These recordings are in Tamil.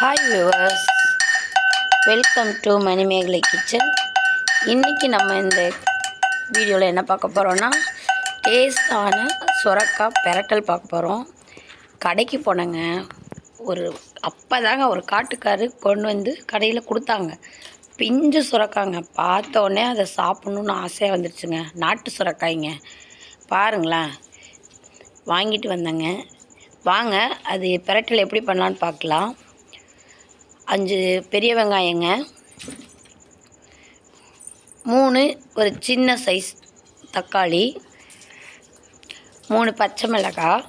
Hi viewers welcome to Manimegalai kitchen இன்றைக்கி நம்ம இந்த வீடியோவில் என்ன பார்க்க போகிறோன்னா டேஸ்டான சுரக்காய் பெரட்டல் பார்க்க போகிறோம் கடைக்கு போனேங்க. ஒரு அப்போ தாங்க ஒரு காட்டுக்காரு கொண்டு வந்து கடையில் கொடுத்தாங்க. பிஞ்சு சுரக்காங்க. பார்த்த உடனே அதை சாப்பிட்ணுன்னு ஆசையாக வந்துருச்சுங்க. நாட்டு சுரக்காய்ங்க. பாருங்களேன். வாங்கிட்டு வந்தேங்க. வாங்க அது பெரட்டல் எப்படி பண்ணலான்னு பார்க்கலாம். அஞ்சு பெரிய வெங்காயங்க. மூணு ஒரு சின்ன சைஸ் தக்காளி. மூணு பச்சை மிளகாய்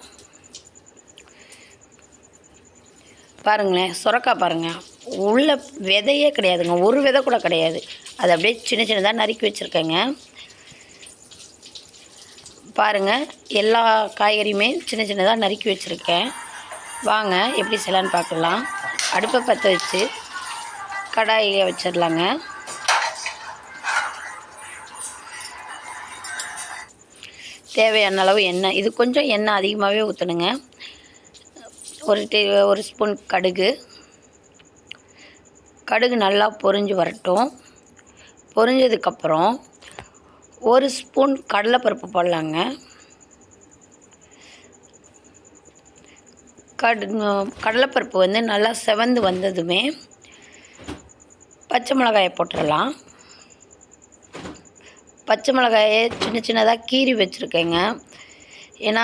பாருங்களேன் சுரக்காய் பாருங்கள் உள்ள விதையே கிடையாதுங்க. ஒரு விதை கூட கிடையாது. அது அப்படியே சின்ன சின்னதாக நறுக்கி வச்சுருக்கேங்க. பாருங்கள் எல்லா காய்கறியுமே சின்ன சின்னதாக நறுக்கி வச்சுருக்கேன். வாங்க எப்படி செய்யலான்னு பார்க்கலாம். அடுப்பை பற்ற வச்சு கடாயை வச்சிடலாங்க. தேவையான அளவு எண்ணெய் இது கொஞ்சம் எண்ணெய் அதிகமாகவே ஊற்றணுங்க ஒரு டே ஒரு ஸ்பூன் கடுகு. கடுகு நல்லா பொரிஞ்சு வரட்டும். பொரிஞ்சதுக்கப்புறம் ஒரு ஸ்பூன் கடலைப்பருப்பு போடலாங்க. கடு கடலைப்பருப்பு வந்து நல்லா செவந்து வந்ததுமே பச்சை மிளகாயை போட்டுடலாம். பச்சை மிளகாயை சின்ன சின்னதாக கீறி வச்சுருக்கேங்க. ஏன்னா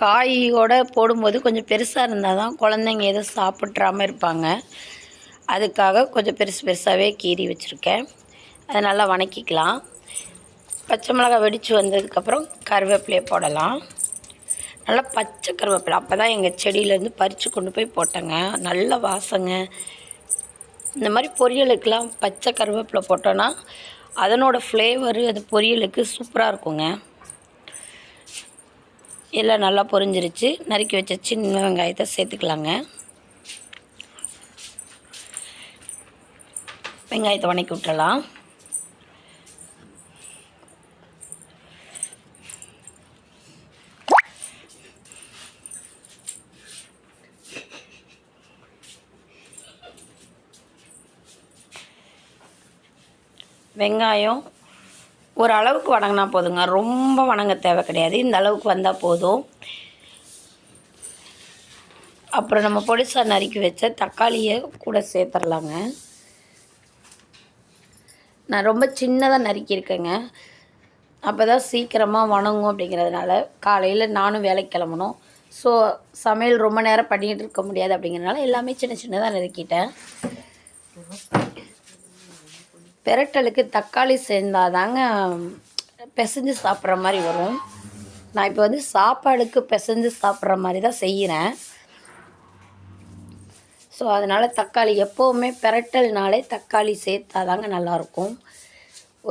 காயோட போடும்போது கொஞ்சம் பெருசாக இருந்தால் தான் குழந்தைங்க எதுவும் சாப்பிட்றாம இருப்பாங்க. அதுக்காக கொஞ்சம் பெருசு பெருசாகவே கீறி வச்சுருக்கேன். அதை நல்லா வணக்கிக்கலாம். பச்சை மிளகாய் வெடித்து வந்ததுக்கப்புறம் கருவேப்பிலையை போடலாம். நல்லா பச்சை கருவேப்பிலை. அப்போ தான் எங்கள் செடியிலேருந்து பறித்து கொண்டு போய் போட்டேங்க. நல்ல வாசங்க. இந்த மாதிரி பொரியலுக்கெலாம் பச்சை கருவேப்பிலை போட்டோன்னா அதனோட ஃப்ளேவரு அது பொரியலுக்கு சூப்பராக இருக்குங்க. எல்லாம் நல்லா பொரிஞ்சிருச்சு. நறுக்கி வச்ச சின்ன வெங்காயத்தை சேர்த்துக்கலாங்க. வெங்காயத்தை வணக்கி விட்டுறலாம். வெங்காயம் ஒரு அளவுக்கு வணங்கினா போதுங்க. ரொம்ப வணங்க தேவை கிடையாது. இந்த அளவுக்கு வந்தால் போதும். அப்புறம் நம்ம பொடிசாக நறுக்கி வச்ச தக்காளியை கூட சேர்த்துடலாங்க நான் ரொம்ப சின்னதாக நறுக்கியிருக்கேங்க. அப்போ தான் சீக்கிரமாக வணங்கும் அப்படிங்கிறதுனால காலையில் நானும் வேலைக்கு கிளம்பணும். ஸோ சமையல் ரொம்ப நேரம் பண்ணிகிட்டு இருக்க முடியாது அப்படிங்கிறதுனால எல்லாமே சின்ன சின்னதாக நறுக்கிட்டேன். பெரட்டலுக்கு தக்காளி சேர்ந்தால் தாங்க பிசைஞ்சு சாப்பிட்ற மாதிரி வரும். நான் இப்போ வந்து சாப்பாடுக்கு பிசைஞ்சு சாப்பிட்ற மாதிரி தான் செய்கிறேன். ஸோ அதனால் தக்காளி எப்போவுமே பெரட்டல்னாலே தக்காளி சேர்த்தா தாங்க நல்லாயிருக்கும்.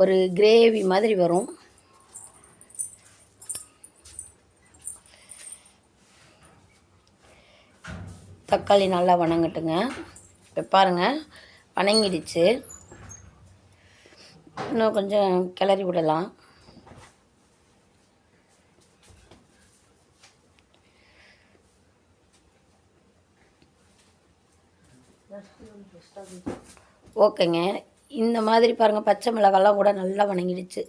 ஒரு கிரேவி மாதிரி வரும். தக்காளி நல்லா வணங்கட்டுங்க. இப்போ பாருங்கள் வணங்கிடுச்சு. இன்னும் கொஞ்சம் கிளறி விடலாம். ஓகேங்க. இந்த மாதிரி பாருங்கள் பச்சை மிளகாலாம் கூட நல்லா வணங்கிடுச்சு.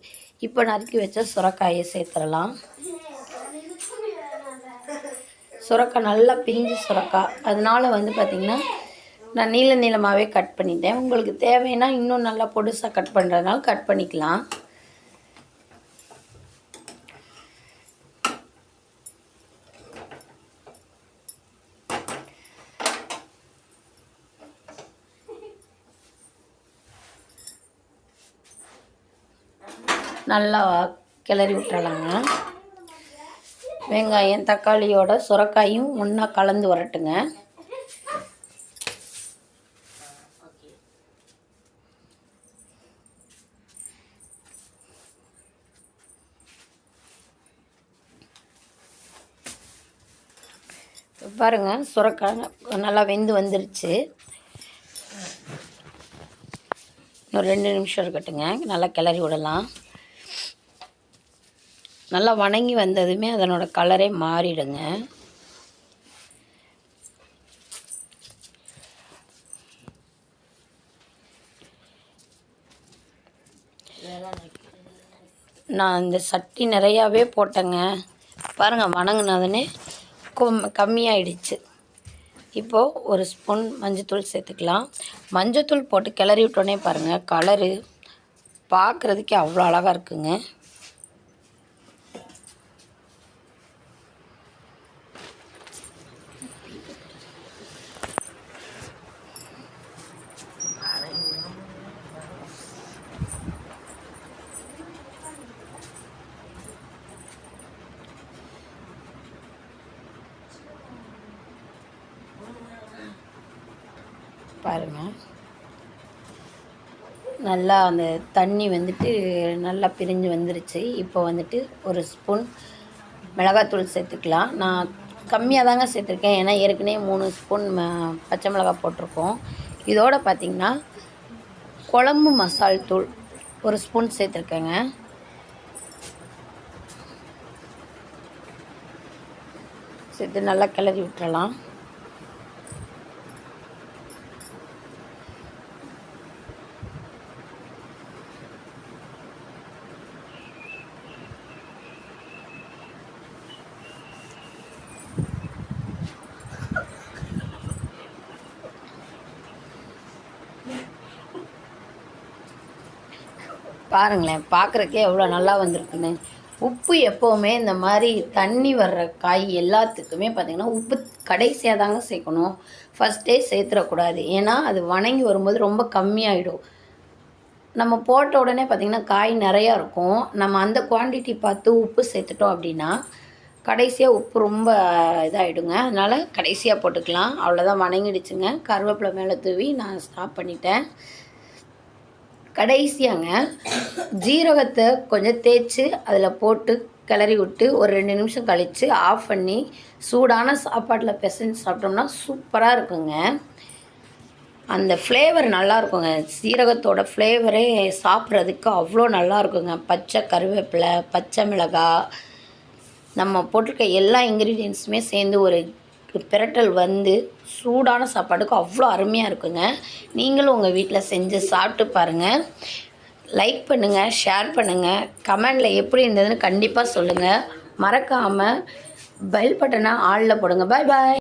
இப்போ நறுக்கி வச்ச சுரக்காயை சேர்த்துடலாம். சுரக்காய் நல்லா பிஞ்சு சுரக்காய் அதனால வந்து பார்த்திங்கன்னா நான் நீள நீளமாகவே கட் பண்ணிட்டேன். உங்களுக்கு தேவைன்னா இன்னும் நல்லா பொடுசாக கட் பண்ணுறதுனால கட் பண்ணிக்கலாம். நல்லா கிளறி விட்டுறலாங்க. வெங்காயம் தக்காளியோட சுரக்காயும் ஒன்றா கலந்து வரட்டுங்க. பாருங்கள் சுரக்காய் நல்லா வெந்து வந்துருச்சு. இன்னும் ரெண்டு நிமிஷம் இருக்கட்டுங்க. நல்லா கிளறி விடலாம். நல்லா வணங்கி வந்ததுமே அதனோட கலரே மாறிடுங்க. நான் இந்த சட்டி நிறையாவே போட்டேங்க. பாருங்கள் வணங்கினதுன்னு கொம் கம்மியாயிடுச்சு. இப்போது ஒரு ஸ்பூன் மஞ்சத்தூள் சேர்த்துக்கலாம். மஞ்சத்தூள் போட்டு கிளறி விட்டோன்னே பாருங்கள் கலரு பார்க்குறதுக்கே அவ்வளோ அழகாக இருக்குங்க. பாருங்கள் நல்லா அந்த தண்ணி வந்துட்டு நல்லா பிரிஞ்சு வந்துருச்சு. இப்போ வந்துட்டு ஒரு ஸ்பூன் மிளகாத்தூள் சேர்த்துக்கலாம். நான் கம்மியாக தாங்க சேர்த்துருக்கேன். ஏன்னா ஏற்கனவே மூணு ஸ்பூன் ம- பச்சை மிளகாய் போட்டிருக்கோம். இதோட பார்த்திங்கன்னா குழம்பு மசால் தூள் ஒரு ஸ்பூன் சேர்த்துருக்கேங்க. சேர்த்து நல்லா கிளறி விட்டுறலாம். பாருங்களேன் பார்க்குறக்கே எவ்வளோ நல்லா வந்திருக்குன்னு உப்பு எப்போவுமே இந்த மாதிரி தண்ணி வர்ற காய் எல்லாத்துக்குமே பார்த்திங்கன்னா உப்பு கடைசியாக தாங்க சேர்க்கணும். ஃபஸ்ட்டே சேர்த்துடக்கூடாது. ஏன்னா அது வணங்கி வரும்போது ரொம்ப கம்மியாயிடும். நம்ம போட்ட உடனே பார்த்திங்கன்னா காய் நிறையா இருக்கும். நம்ம அந்த குவான்டிட்டி பார்த்து உப்பு சேர்த்துட்டோம் அப்படின்னா கடைசியாக உப்பு ரொம்ப இதாகிடுங்க அதனால் கடைசியாக போட்டுக்கலாம். அவ்வளோதான் வணங்கிடுச்சுங்க. கருவேப்பிலை மேலே தூவி நான் ஸ்டாப் பண்ணிட்டேன். கடைசியாங்க ஜீரகத்தை கொஞ்சம் தேய்ச்சி அதில் போட்டு கிளறி விட்டு ஒரு ரெண்டு நிமிஷம் கழித்து ஆஃப் பண்ணி சூடான சாப்பாட்டில் பிசைஞ்சு சாப்பிட்டோம்னா சூப்பராக இருக்குங்க. அந்த ஃப்ளேவர் நல்லா இருக்குங்க. சீரகத்தோட ஃப்ளேவரே சாப்பிட்றதுக்கு அவ்வளோ நல்லா இருக்குங்க. பச்சை கருவேப்பிலை பச்சை மிளகாய் நம்ம போட்டிருக்க எல்லா இன்க்ரீடியன்ஸுமே சேர்ந்து ஒரு பிரட்டல் வந்து சூடான சாப்பாட்டுக்கு அவ்வளோ அருமையாக இருக்குங்க. நீங்களும் உங்கள் வீட்டில் செஞ்சு சாப்பிட்டு பாருங்கள் லைக் பண்ணுங்கள் ஷேர் பண்ணுங்கள் கமெண்டில் எப்படி இருந்ததுன்னு கண்டிப்பாக சொல்லுங்கள் மறக்காமல் பெல் பட்டனை ஆளில் போடுங்க. பாய் பாய்